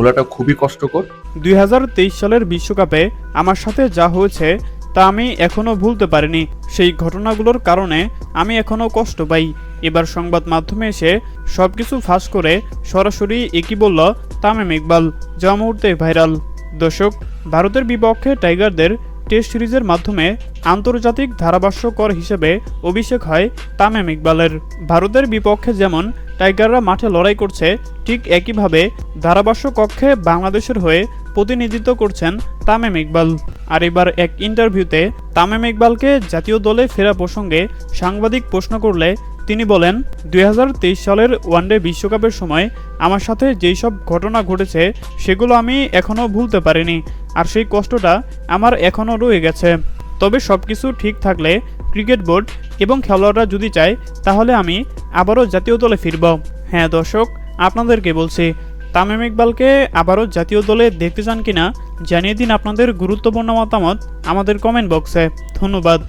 ভোলাটা খুবই কষ্টকর। দুই সালের বিশ্বকাপে আমার সাথে যা হয়েছে তা আমি এখনও ভুলতে পারিনি। সেই ঘটনাগুলোর কারণে আমি এখনও কষ্ট পাই। এবার সংবাদ মাধ্যমে এসে সব কিছু ফাঁস করে সরাসরি একই বলল তামিম ইকবাল, যা মুহূর্তে ভাইরাল। দর্শক, ভারতের বিপক্ষে টাইগারদের টেস্ট সিরিজের মাধ্যমে আন্তর্জাতিক ধারাভাষ্যকর হিসেবে অভিষেক হয় তামিম ইকবালের। ভারতের বিপক্ষে যেমন টাইগাররা মাঠে লড়াই করছে, ঠিক একইভাবে ধারাভাষ্য কক্ষে বাংলাদেশের হয়ে প্রতিনিধিত্ব করছেন তামিম ইকবাল। আর এবার এক ইন্টারভিউতে তামিম ইকবালকে জাতীয় দলে ফেরা প্রসঙ্গে সাংবাদিক প্রশ্ন করলে তিনি বলেন, দুই হাজার তেইশ সালের ওয়ানডে বিশ্বকাপের সময় আমার সাথে যেই সব ঘটনা ঘটেছে সেগুলো আমি এখনও ভুলতে পারিনি, আর সেই কষ্টটা আমার এখনও রয়ে গেছে। তবে সব কিছু ঠিক থাকলে ক্রিকেট বোর্ড এবং খেলোয়াড়রা যদি চায়, তাহলে আমি আবারও জাতীয় দলে ফিরব। হ্যাঁ দর্শক, আপনাদেরকে বলছি, তামিম ইকবালকে আবারও জাতীয় দলে দেখতে চান কিনা জানিয়ে দিন আপনাদের গুরুত্বপূর্ণ মতামত আমাদের কমেন্ট বক্সে ধন্যবাদ।